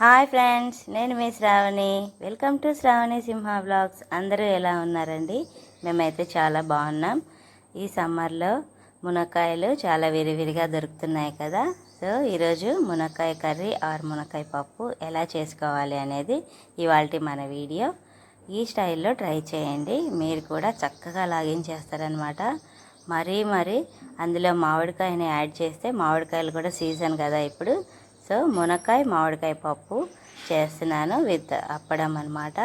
Hi friends నేను మీ Sravani. Welcome to Sravani Simha blogs. అందరూ ఎలా ఉన్నారండి? మేమైతే చాలా బాగున్నాం. ఈ సమ్మర్లో మునక్కాయలు చాలా విరివిరిగా దొరుకుతున్నాయి కదా. సో ఈరోజు మునక్కాయ కర్రీ ఆర్ మునక్కాయ పప్పు ఎలా చేసుకోవాలి అనేది ఇవాళ మన వీడియో. ఈ స్టైల్లో ట్రై చేయండి. మీరు కూడా చక్కగా లాగించేస్తారనమాట మరీ మరీ అందులో మామిడికాయని యాడ్ చేస్తే మామిడికాయలు కూడా సీజన్ కదా ఇప్పుడు. సో మునక్కాయ మామిడికాయ పప్పు చేస్తున్నాను విత్ అప్పడం అనమాట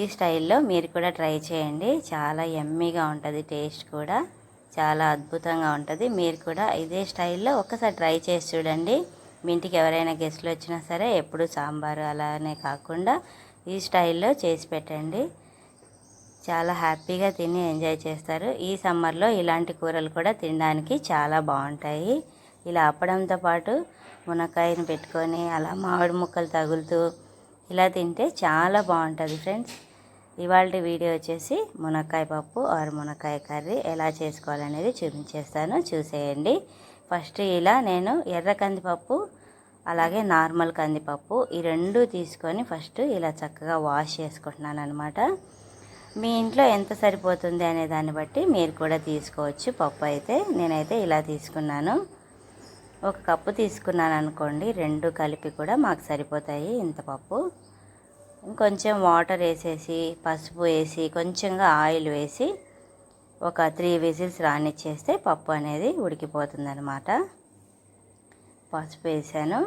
ఈ స్టైల్లో మీరు కూడా ట్రై చేయండి. చాలా ఎమ్మీగా ఉంటుంది టేస్ట్ కూడా చాలా అద్భుతంగా ఉంటుంది. మీరు కూడా ఇదే స్టైల్లో ఒకసారి ట్రై చేసి చూడండి. మీ ఇంటికి ఎవరైనా గెస్ట్లు వచ్చినా సరే ఎప్పుడు సాంబారు అలానే కాకుండా ఈ స్టైల్లో చేసి పెట్టండి. చాలా హ్యాపీగా తిని ఎంజాయ్ చేస్తారు. ఈ సమ్మర్లో ఇలాంటి కూరలు కూడా తినడానికి చాలా బాగుంటాయి. ఇలా అప్పడంతో పాటు మునక్కాయని పెట్టుకొని అలా మామిడి ముక్కలు తగులుతూ ఇలా తింటే చాలా బాగుంటుంది ఫ్రెండ్స్. ఇవాళ వీడియో వచ్చేసి మునక్కాయ పప్పు ఆరు మునక్కాయ కర్రీ ఎలా చేసుకోవాలనేది చూపించేస్తాను. చూసేయండి. ఫస్ట్ ఇలా నేను ఎర్ర కందిపప్పు అలాగే నార్మల్ కందిపప్పు ఈ రెండు తీసుకొని ఫస్ట్ ఇలా చక్కగా వాష్ చేసుకుంటున్నాను అనమాట మీ ఇంట్లో ఎంత సరిపోతుంది అనే దాన్ని బట్టి మీరు కూడా తీసుకోవచ్చు. పప్పు అయితే నేనైతే ఇలా తీసుకున్నాను. ఒక కప్పు తీసుకున్నాను అనుకోండి రెండు కలిపి కూడా మాకు సరిపోతాయి ఇంత పప్పు. ఇంకొంచెం వాటర్ వేసేసి పసుపు వేసి కొంచెంగా ఆయిల్ వేసి ఒక త్రీ విజిల్స్ రానిచ్చేస్తే పప్పు అనేది ఉడికిపోతుంది అనమాట పసుపు వేసాను.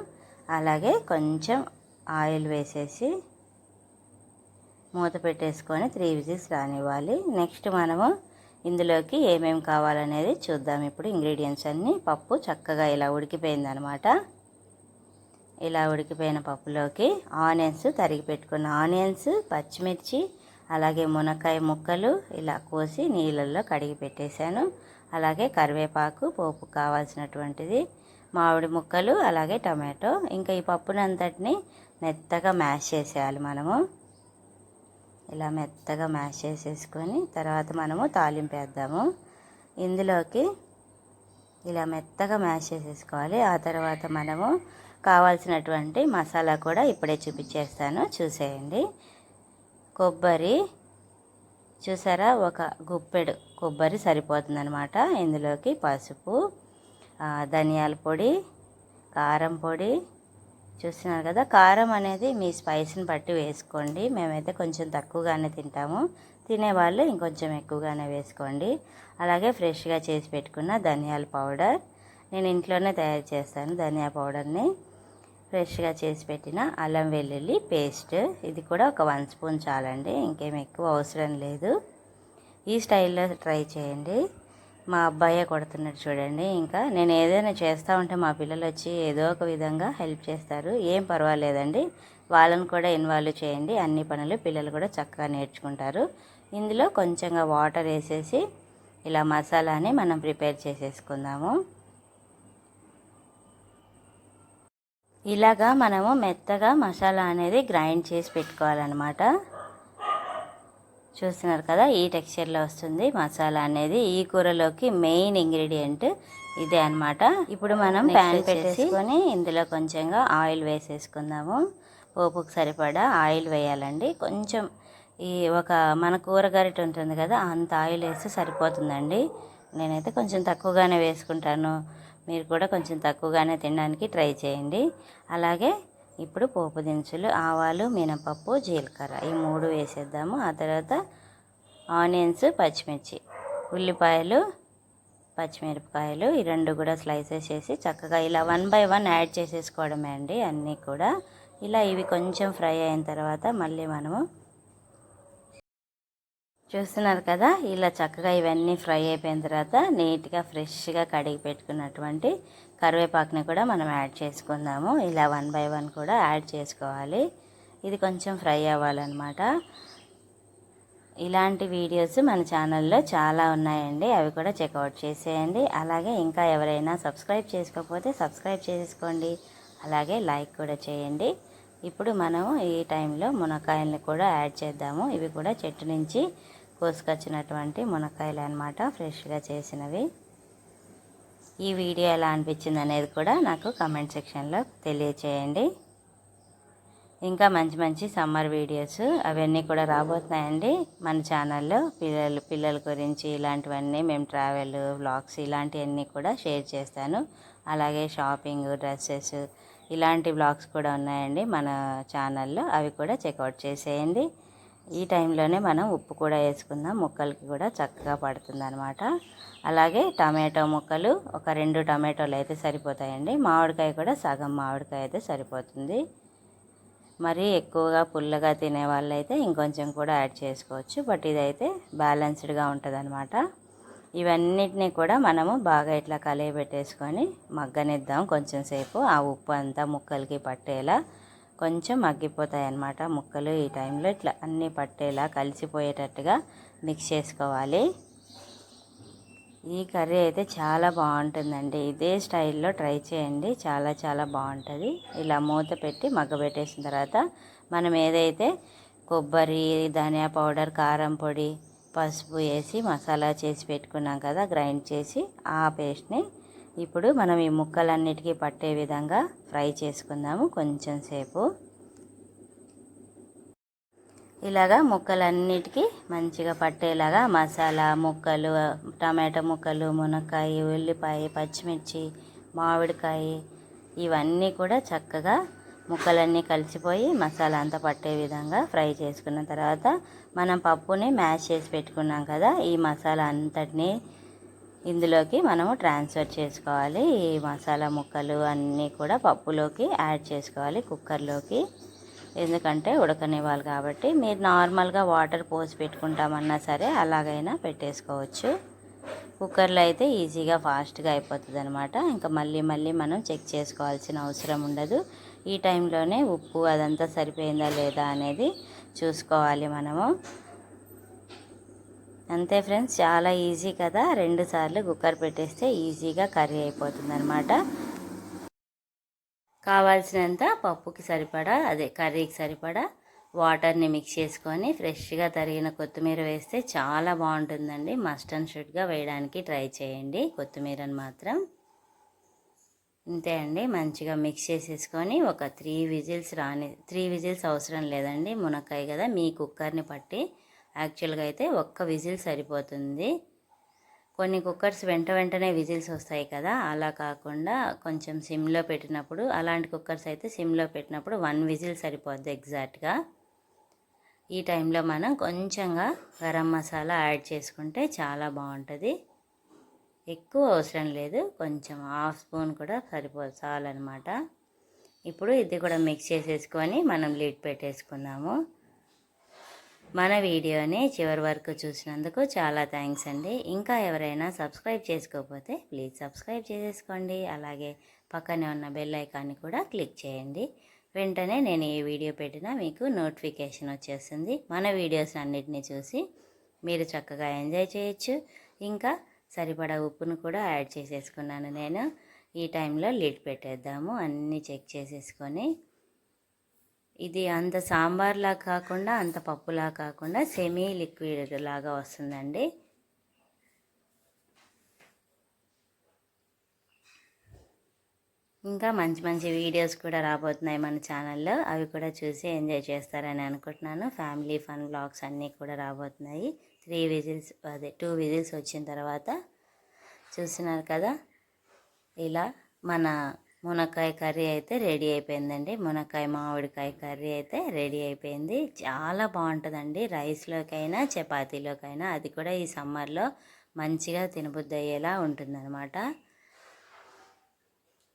అలాగే కొంచెం ఆయిల్ వేసేసి మూత పెట్టేసుకొని త్రీ విజిల్స్ రానివ్వాలి. నెక్స్ట్ మనము ఇందులోకి ఏమేమి కావాలనేది చూద్దాం. ఇప్పుడు ఇంగ్రీడియంట్స్ అన్నీ పప్పు చక్కగా ఇలా ఉడికిపోయిందనమాట ఇలా ఉడికిపోయిన పప్పులోకి ఆనియన్స్ తరిగి పెట్టుకున్న ఆనియన్స్ పచ్చిమిర్చి అలాగే మునక్కాయ ముక్కలు ఇలా కోసి నీళ్ళల్లో కడిగి పెట్టేశాను. అలాగే కరివేపాకు పోపు కావాల్సినటువంటిది మామిడి ముక్కలు అలాగే టమాటో. ఇంకా ఈ పప్పునంతటిని మెత్తగా మ్యాష్ చేసేయాలి మనము. ఇలా మెత్తగా మ్యాష్ చేసేసుకొని తర్వాత మనము తాలింపు వేద్దాము. ఇందులోకి ఇలా మెత్తగా మ్యాష్ చేసేసుకోవాలి. ఆ తర్వాత మనము కావాల్సినటువంటి మసాలా కూడా ఇప్పుడే చూపించేస్తాను. చూసేయండి. కొబ్బరి చూసారా? ఒక గుప్పెడు కొబ్బరి సరిపోతుందనమాట ఇందులోకి పసుపు ధనియాల పొడి కారం పొడి చూస్తున్నారు కదా కారం అనేది మీ స్పైస్ని బట్టి వేసుకోండి. మేమైతే కొంచెం తక్కువగానే తింటాము. తినేవాళ్ళు ఇంకొంచెం ఎక్కువగానే వేసుకోండి. అలాగే ఫ్రెష్గా చేసి పెట్టుకున్న ధనియాల పౌడర్. నేను ఇంట్లోనే తయారు చేస్తాను ధనియా పౌడర్ని. ఫ్రెష్గా చేసి పెట్టిన అల్లం వెల్లుల్లి పేస్ట్. ఇది కూడా ఒక వన్ స్పూన్ చాలండి ఇంకేం ఎక్కువ అవసరం లేదు. ఈ స్టైల్లో ట్రై చేయండి. మా అబ్బాయే కొడుతున్నాడు చూడండి. ఇంకా నేను ఏదైనా చేస్తూ ఉంటే మా పిల్లలు వచ్చి ఏదో ఒక విధంగా హెల్ప్ చేస్తారు. ఏం పర్వాలేదండి. వాళ్ళని కూడా ఇన్వాల్వ్ చేయండి. అన్ని పనులు పిల్లలు కూడా చక్కగా నేర్చుకుంటారు. ఇందులో కొంచెంగా వాటర్ వేసేసి ఇలా మసాలాని మనం ప్రిపేర్ చేసేసుకుందాము. ఇలాగా మనము మెత్తగా మసాలా అనేది గ్రైండ్ చేసి పెట్టుకోవాలన్నమాట. చూస్తున్నారు కదా ఈ టెక్స్చర్లో వస్తుంది మసాలా అనేది. ఈ కూరలోకి మెయిన్ ఇంగ్రీడియంట్ ఇదే అనమాట ఇప్పుడు మనం ప్యాన్ పెట్టేసుకొని ఇందులో కొంచెంగా ఆయిల్ వేసేసుకుందాము. పోపుకు సరిపడా ఆయిల్ వేయాలండి. కొంచెం ఈ ఒక మన కూర గరిట ఉంటుంది కదా అంత ఆయిల్ వేస్తే సరిపోతుందండి. నేనైతే కొంచెం తక్కువగానే వేసుకుంటాను. మీరు కూడా కొంచెం తక్కువగానే తినడానికి ట్రై చేయండి. అలాగే ఇప్పుడు పోపు దినుసులు ఆవాలు మినపప్పు జీలకర్ర. ఈ మూడు వేసేద్దాము. ఆ తర్వాత ఆనియన్స్ పచ్చిమిర్చి. ఉల్లిపాయలు పచ్చిమిరపకాయలు ఈ రెండు కూడా స్లైసెస్ చేసి చక్కగా ఇలా వన్ బై వన్ యాడ్ చేసేసుకోవడమే అండి అన్నీ కూడా. ఇలా ఇవి కొంచెం ఫ్రై అయిన తర్వాత మళ్ళీ మనము చూస్తున్నారు కదా ఇలా చక్కగా ఇవన్నీ ఫ్రై అయిపోయిన తర్వాత నీట్గా ఫ్రెష్గా కడిగి పెట్టుకున్నటువంటి కరివేపాకుని కూడా మనం యాడ్ చేసుకుందాము. ఇలా వన్ బై వన్ కూడా యాడ్ చేసుకోవాలి. ఇది కొంచెం ఫ్రై అవ్వాలన్నమాట. ఇలాంటి వీడియోస్ మన ఛానల్లో చాలా ఉన్నాయండి. అవి కూడా చెక్అవుట్ చేసేయండి. అలాగే ఇంకా ఎవరైనా సబ్స్క్రైబ్ చేసుకోకపోతే సబ్స్క్రైబ్ చేసుకోండి. అలాగే లైక్ కూడా చేయండి. ఇప్పుడు మనము ఈ టైంలో మునక్కాయల్ని కూడా యాడ్ చేద్దాము. ఇవి కూడా చెట్టు నుంచి కోసుకొచ్చినటువంటి మునక్కాయలు అనమాట ఫ్రెష్గా చేసినవి. ఈ వీడియో ఎలా అనిపించింది అనేది కూడా నాకు కమెంట్ సెక్షన్లో తెలియచేయండి. ఇంకా మంచి మంచి సమ్మర్ వీడియోస్ అవన్నీ కూడా రాబోతున్నాయండి. మన ఛానల్లో పిల్లలు పిల్లల గురించి ఇలాంటివన్నీ మేము ట్రావెల్ వ్లాగ్స్ ఇలాంటివన్నీ కూడా షేర్ చేస్తాను. అలాగే షాపింగ్ డ్రెస్సెస్ ఇలాంటి బ్లాగ్స్ కూడా ఉన్నాయండి మన ఛానల్లో అవి కూడా చెక్అవుట్ చేసేయండి. ఈ టైంలోనే మనం ఉప్పు కూడా వేసుకుందాం. ముక్కలకి కూడా చక్కగా పడుతుంది అనమాట అలాగే టమాటో ముక్కలు ఒక రెండు టమాటోలు అయితే సరిపోతాయండి. మామిడికాయ కూడా సగం మామిడికాయ అయితే సరిపోతుంది. మరి ఎక్కువగా పుల్లగా తినే వాళ్ళైతే ఇంకొంచెం కూడా యాడ్ చేసుకోవచ్చు. బట్ ఇదైతే బ్యాలెన్స్డ్గా ఉంటుంది అనమాట ఇవన్నిటిని కూడా మనము బాగా ఇట్లా పెట్టేసుకొని మగ్గనిద్దాం కొంచెం సేపు. ఆ ఉప్పు అంతా ముక్కలకి పట్టేలా కొంచెం మగ్గిపోతాయి అన్నమాట ముక్కలు ఈ టైంలో. ఇట్లా అన్నీ పట్టేలా కలిసిపోయేటట్టుగా మిక్స్ చేసుకోవాలి. ఈ కర్రీ అయితే చాలా బాగుంటుందండి. ఇదే స్టైల్లో ట్రై చేయండి. చాలా చాలా బాగుంటుంది. ఇలా మూత పెట్టి మగ్గబెట్టేసిన తర్వాత మనం ఏదైతే కొబ్బరి ధనియా పౌడర్ కారం పొడి పసుపు వేసి మసాలా చేసి పెట్టుకున్నాం కదా గ్రైండ్ చేసి ఆ పేస్ట్ని ఇప్పుడు మనం ఈ ముక్కలన్నిటికీ పట్టే విధంగా ఫ్రై చేసుకుందాము కొంచెం సేపు. ఇలాగా ముక్కలన్నిటికీ మంచిగా పట్టేలాగా మసాలా ముక్కలు టమాటా ముక్కలు మునక్కాయ ఉల్లిపాయ పచ్చిమిర్చి మామిడికాయ ఇవన్నీ కూడా చక్కగా ముక్కలన్నీ కలిసిపోయి మసాలా అంతా పట్టే విధంగా ఫ్రై చేసుకున్న తర్వాత మనం పప్పుని మ్యాష్ చేసి పెట్టుకున్నాం కదా ఈ మసాలా అంతటినీ ఇందులోకి మనము ట్రాన్స్ఫర్ చేసుకోవాలి. ఈ మసాలా ముక్కలు అన్నీ కూడా పప్పులోకి యాడ్ చేసుకోవాలి కుక్కర్లోకి. ఎందుకంటే ఉడకనివ్వాలి కాబట్టి. మీరు నార్మల్గా వాటర్ పోసి పెట్టుకుంటామన్నా సరే అలాగైనా పెట్టేసుకోవచ్చు. కుక్కర్లో అయితే ఈజీగా ఫాస్ట్గా అయిపోతుంది అనమాట ఇంకా మళ్ళీ మళ్ళీ మనం చెక్ చేసుకోవాల్సిన అవసరం ఉండదు. ఈ టైంలోనే ఉప్పు అదంతా సరిపోయిందా లేదా అనేది చూసుకోవాలి మనము. అంతే ఫ్రెండ్స్ చాలా ఈజీ కదా? రెండు సార్లు కుక్కర్ పెట్టేస్తే ఈజీగా కర్రీ అయిపోతుంది అనమాట కావాల్సినంత పప్పుకి సరిపడా అదే కర్రీకి సరిపడా వాటర్ని మిక్స్ చేసుకొని ఫ్రెష్గా తరిగిన కొత్తిమీర వేస్తే చాలా బాగుంటుందండి. మస్ట్ అండ్ షుడ్గా వేయడానికి ట్రై చేయండి కొత్తిమీరని మాత్రం. అంతే అండి మంచిగా మిక్స్ చేసేసుకొని ఒక త్రీ విజిల్స్ రాని త్రీ విజిల్స్ అవసరం లేదండి. మునక్కాయ కదా మీ కుక్కర్ని పట్టి యాక్చువల్గా అయితే ఒక్క విజిల్ సరిపోతుంది. కొన్ని కుక్కర్స్ వెంట వెంటనే విజిల్స్ వస్తాయి కదా అలా కాకుండా కొంచెం సిమ్లో పెట్టినప్పుడు అలాంటి కుక్కర్స్ అయితే సిమ్లో పెట్టినప్పుడు వన్ విజిల్ సరిపోద్ది ఎగ్జాక్ట్గా. ఈ టైంలో మనం కొంచెంగా గరం మసాలా యాడ్ చేసుకుంటే చాలా బాగుంటుంది. ఎక్కువ అవసరం లేదు కొంచెం హాఫ్ స్పూన్ కూడా సరిపో చాలన్నమాట. ఇప్పుడు ఇది కూడా మిక్స్ చేసేసుకొని మనం లీడ్ పెట్టేసుకున్నాము మన వీడియోని చివరి వరకు చూసినందుకు చాలా థ్యాంక్స్ అండి. ఇంకా ఎవరైనా సబ్స్క్రైబ్ చేసుకోకపోతే ప్లీజ్ సబ్స్క్రైబ్ చేసేసుకోండి. అలాగే పక్కనే ఉన్న బెల్ ఐకాన్ని కూడా క్లిక్ చేయండి. వెంటనే నేను ఏ వీడియో పెట్టినా మీకు నోటిఫికేషన్ వచ్చేస్తుంది. మన వీడియోస్ అన్నిటినీ చూసి మీరు చక్కగా ఎంజాయ్ చేయొచ్చు. ఇంకా సరిపడా ఉప్పును కూడా యాడ్ చేసేసుకున్నాను నేను. ఈ టైంలో లిడ్ పెట్టేద్దాము. అన్నీ చెక్ చేసేసుకొని ఇది అంత సాంబార్లా కాకుండా అంత పప్పులా కాకుండా సెమీ లిక్విడ్ లాగా వస్తుందండి. ఇంకా మంచి మంచి వీడియోస్ కూడా రాబోతున్నాయి మన ఛానల్లో. అవి కూడా చూసి ఎంజాయ్ చేస్తారని అనుకుంటున్నాను. ఫ్యామిలీ ఫన్ బ్లాగ్స్ అన్నీ కూడా రాబోతున్నాయి. త్రీ విజిల్స్ అదే టూ విజిల్స్ వచ్చిన తర్వాత చూస్తున్నారు కదా? ఇలా మన మునక్కాయ కర్రీ అయితే రెడీ అయిపోయిందండి. మునక్కాయ మామిడికాయ కర్రీ అయితే రెడీ అయిపోయింది. చాలా బాగుంటుందండి. రైస్లోకైనా చపాతీలోకైనా అది కూడా ఈ సమ్మర్లో మంచిగా తినబుద్ధి అయ్యేలా ఉంటుందన్నమాట.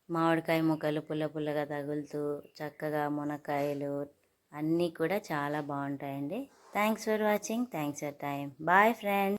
మామిడికాయ ముక్కలు పుల్ల పుల్లగా తగులుతూ చక్కగా మునక్కాయలు అన్నీ కూడా చాలా బాగుంటాయండి. Thanks for watching. Thanks for time bye friend